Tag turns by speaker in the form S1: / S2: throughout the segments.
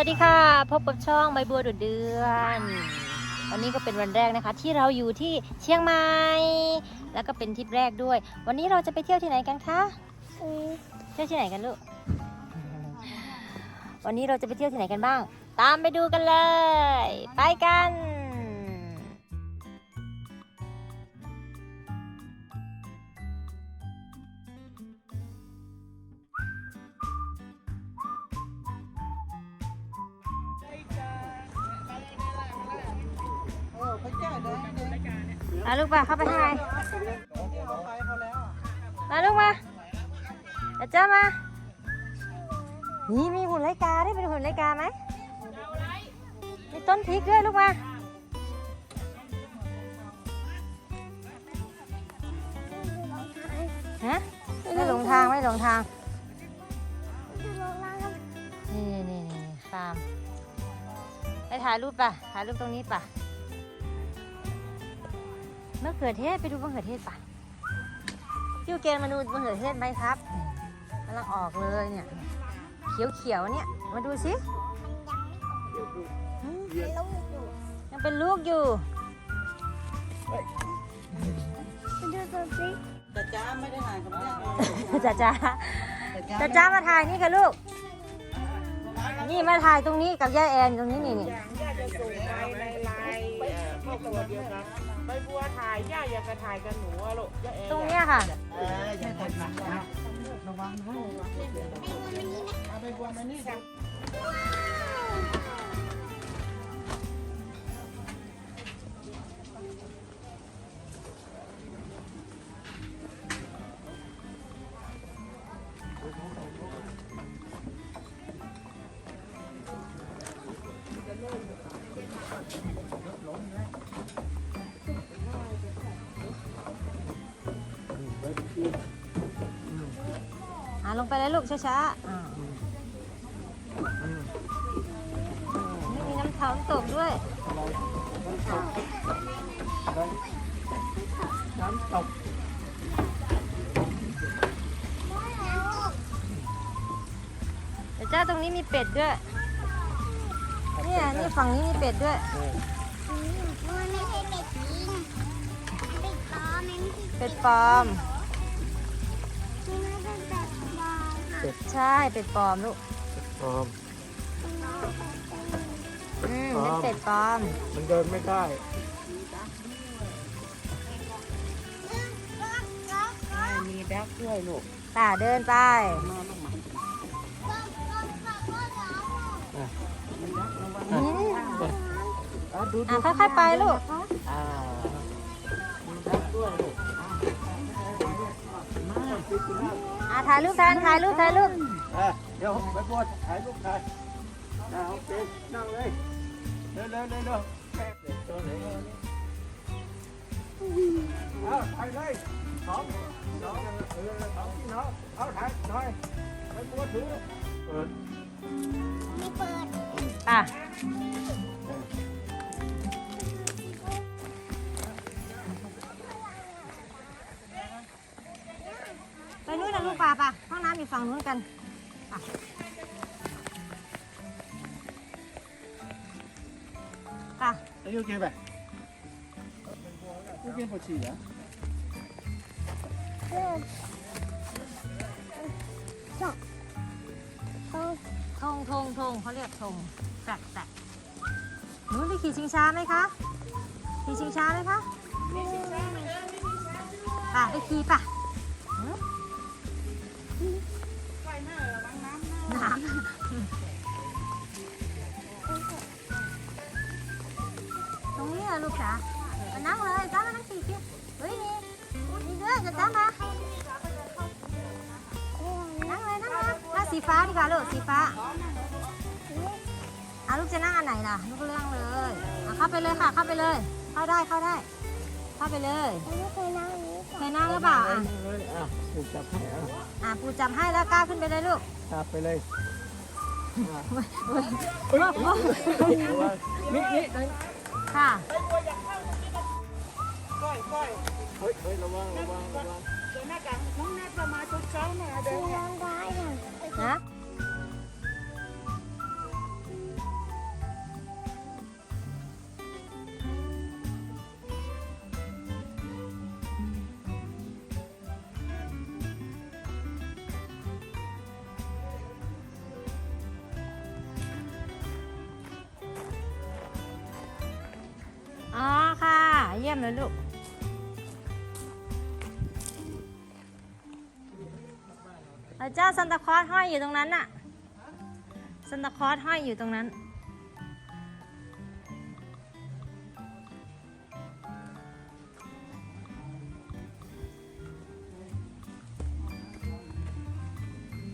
S1: วัสดีค่ะ พบกับช่องใบบัวดุดเดือน วันนี้ก็เป็นวันแรกนะคะ ที่เราอยู่ที่เชียงใหม่แล้วก็เป็นทริปแรกด้วย วันนี้เราจะไปเที่ยวที่ไหนกันคะเที่ยวที่ไหนกันลูกวันนี้เราจะไปเที่ยวที่ไหนกันบ้าง ตามไปดูกันเลย ไปกัน มาลูกมาเข้าไปข้างในมาลูกมาเดี๋ยวเจ้ามา นี่มีหุ่นไรกาได้เป็นหุ่นไรกาไหมมีต้นพริกด้วยลูกมาฮะไม่หลงทางไม่หลงทางนี่นี่นี่นี่ฟาร์มไปถ่ายรูปป่ะถ่ายรูปตรงนี้ป่ะ มะเขือเทศไปดูมะเขือเทศป่ะพี่โอเกนมาดูมะเขือเทศไหมครับกำลังออกเลยเนี่ย เขียวเขียวๆเนี่ย มาดูสิอืมยังเป็นลูกอยู่
S2: แต่จ้าไม่ได้หายกับแม่
S1: จ้าจ้าจ้าจ้ามาถ่ายนี่กับลูก นี่มาถ่ายตรงนี้กับย่าแอนตรงนี้นี่นี่
S3: เอ่อครอบครัวเดียวกันใบบัวถ่ายย่าอยากจะถ่ายกับหนูอะลูกย่าเอ
S1: ตรงเนี้ยค่ะ
S2: เอออย่าทำนะระวังนะเอาไปบวมมานี่
S1: อ่าลงไปเลยลูกช้าๆอ่านี่มีน้ำเท้าน้ำตกด้วย
S2: น้ำตก
S1: เดี๋ยวจ้าตรงนี้มีเป็ดด้วย เนี่ยนี่ฝั่งนี้มีเป็ดด้วย
S4: มันไม่ใช่เป็ดจริงเป็ดปลอม
S1: เป็ดปลอม
S4: อมค่ะ
S1: ใช่เป็ดปลอมลูก
S2: ปลอม
S1: อืมเป็นเป็ดปลอม
S2: มันเดินไม่ได้
S3: มีดักด้วยลูก
S1: ป่าเดินไปอืม
S2: อะดู
S1: อะค่อยๆไปลูก
S2: อ่ามีดักด้วยลูก
S1: อะ ถ่ายรูปแทนถ่ายรูปถ่ายรูป
S2: อะเดี๋ยวไปบวชถ่ายรูปถ่ายอ่าโอเคนั่งเลยเร็วเร็วเร็วเร็วแม่เด็กตัวไหนเอาถ่ายเลยสองสองเออสองพี่น้องเอาถ่ายหน่อยไปบวชถือเปิด
S4: ไม่เปิด
S1: อะ ลูกป่าปะห้องน้ำอยู่ฝั่งนู้นกันอะปะ
S2: Are you okay, ba? You can put tea, yeah?
S4: เปิดสองสอง
S1: ธงธงธงเขาเรียกธงแตะแตะหนูไปขี่ชิงช้าไหมคะขี่ชิงช้าไหมคะป่ะไปขี่ป่ะ ลูกจ๋าเอานั่งเลยจ้ามานั่งขี่สิเฮ้ยนี่นี่ด้วยจะจ้ามานั่งเลยนั่งเลยนั่งสีฟ้าดีกว่าลูกสีฟ้าอะลูกจะนั่งอันไหนล่ะลูกก็เลือกเลยอะเข้าไปเลยค่ะเข้าไปเลย เข้าได้เข้าได้ เข้าไปเลย
S4: ไม่เคยนั่งนี้
S1: เคยนั่งหรือเปล่าอะ
S2: อะถูกจับให้อะ
S1: อะปูจำให้แล้วก้าวขึ้นไปเลยลูก
S2: จับไปเลย
S3: นี่นี่
S1: ค่ะ
S3: ก้อยก้อย
S2: เฮ้ยเฮ้ยระวังระวังระวัง
S3: เดินหน้ากันน้องแนทจะมาชุดเช้าหน่อยเดิน
S4: นั่งได้ค่ะ
S1: นะ ยี่ยมเลยลูก เจ้าซันตาคลอสห้อยอยู่ตรงนั้นน่ะซันตาคลอสห้อยอยู่ตรงนั้น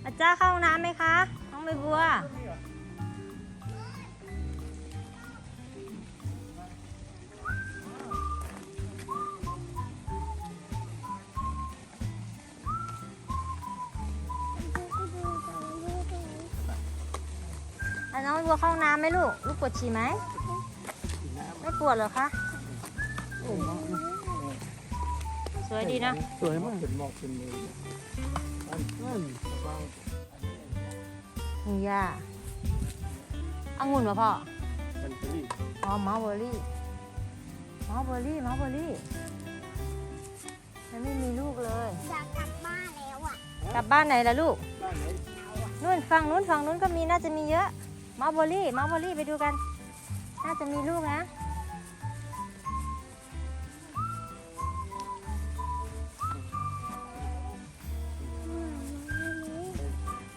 S1: พระเจ้าเข้าห้องน้ำไหมคะ น้องใบบัว น้องใบบัวเข้าห้องน้ำไหมลูก ลูกปวดฉี่ไหม ไม่ปวดเหรอคะ สวยดีนะ
S2: สวยมากเป็นหมอกเป็นมือนั่นนั่นวาง
S1: นี่ย่าองุ่นป่ะพ่อ
S2: เป็นปรี
S1: อ๋อมอลเบอร์รี่มอลเบอร์รี่มอลเบอร์รี่ยังไม่มีลูกเลย
S4: อยากกลับบ้านแล้วอะ
S1: กลับบ้านไหนล่ะลูก
S2: บ้านไหน
S1: นู่นฝั่งนู้นฝั่งนู้นก็มีน่าจะมีเยอะ มอลเบอร์รี่มอลเบอร์รี่ไปดูกัน น่าจะมีลูกนะ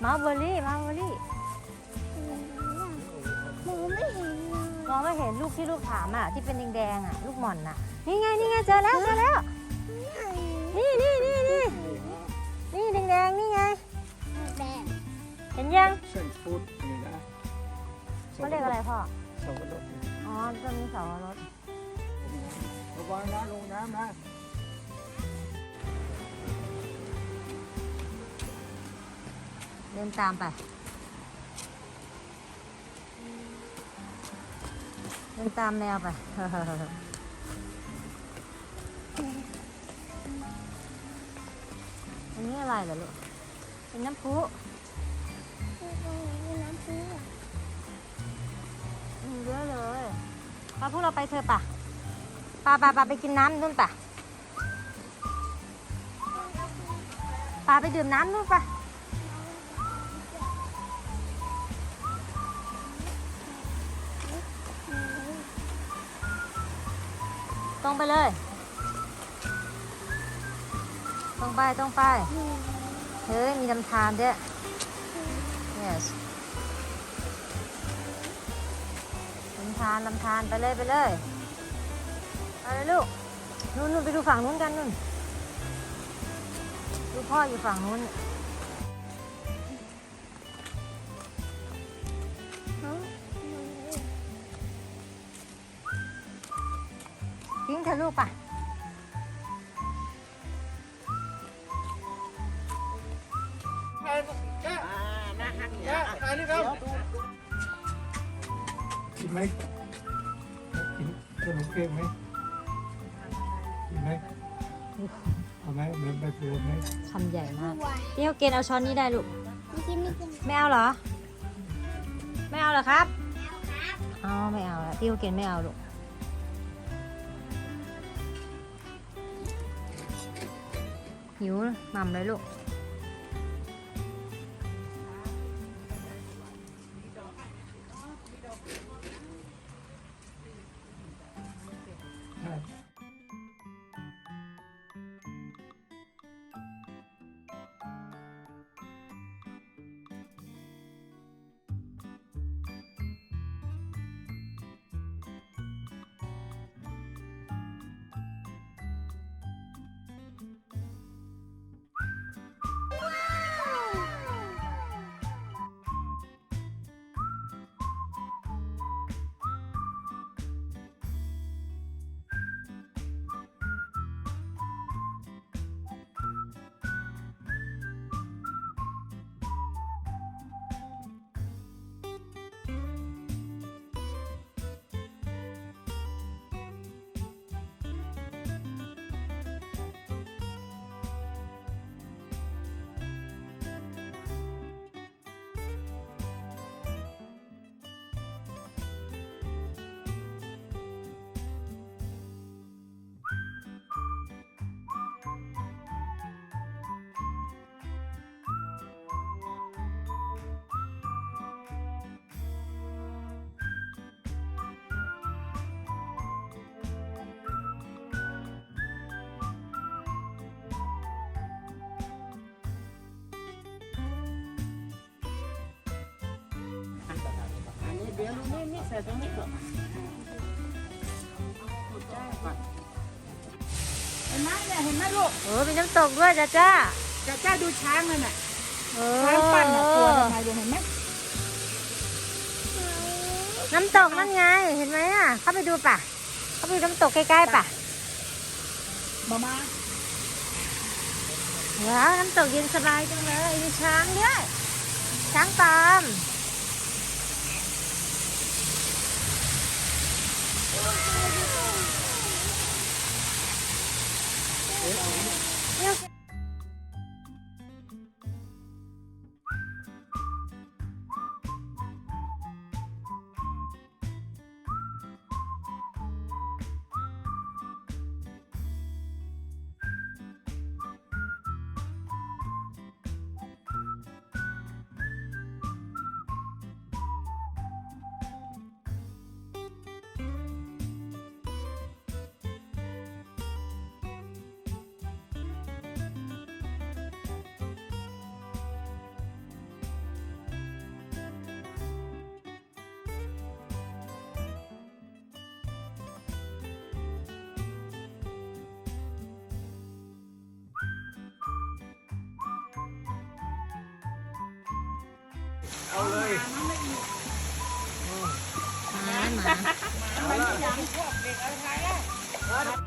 S1: มอลเบอร์รี่มอลเบอร์รี่
S4: หนูไม่เห็นเลย
S1: มองไม่เห็นลูกที่ลูกถามอะ ที่เป็นแดงๆอะ ลูกหม่อนอะ นี่ไงนี่ไงเจอแล้วเจอแล้ว นี่นี่นี่นี่นี่แดงๆนี่ไง
S4: แดง
S1: เห็นยัง
S2: เส้นฟูดนี่นะ
S1: เขาเรียกอะไรพ่อ
S2: สองกระโดด
S1: อ๋อต้นนี้เสาวรส
S2: ระวังนะลงน้ำนะ
S1: เดินตามไปเดินตามแนวไป อันนี้อะไรเหรอลูกเป็นน้ำพุ
S4: น้ำพุ
S1: อื มเยอะเลยพาพวกเราไปเถอะป่ะป่าป่าป่าไปกินน้ำนู่นป่ะป่าไปดื่มน้ำนู่นป่ะตรงไปเลยตรงไปตรงไปเฮ้ยมีลำธารด้วย yes ำธารลำธารไปเลยไปเลยไปเลยลูกนู่นนู่นไปดูฝั่งนู้นกันนู่นดูพ่ออยู่ฝั่งนู้นทิ้งเธอะลูกป่ะ
S2: กิน ไหมกินขนมเค้กไหมกินไหมเอาไหมเหมือนใบพลูไหม
S1: คำใหญ่มาก
S4: วัว
S1: เปรี้ยวเกณฑ์เอาช้อนนี้ได้ลูก
S4: ไม่กินไม่กิน
S1: ไม่เอาเหรอ ไม่เอาเหรอครับอ๋อไม่เอาละพี่โอเกนไม่เอาลูกหิวหม่ำเลยลูก
S3: เดี๋ยวดูนี่นี่ใส่ตรงนี้ก่อนเห็นไหมเนี่ยเห็นไหมลูก
S1: โอ้มีน้ำตกด้วยจ้าจ้า
S3: จะจ้าดูช้างนั่นน่ะ
S1: โอ้
S3: ช้างปั่นน่ะตัวทำไมดูเห็นไหม
S1: น้ำตกนั่นไงเห็นไหมอะเข้าไปดูป่ะ เข้าไปดูน้ำตกใกล้ๆป่ะ
S3: มามา
S1: ว้าวน้ำตกเย็นสบายจังเลยมีช้างด้วยช้างปลอม เอา
S2: เลย
S1: หมาหมา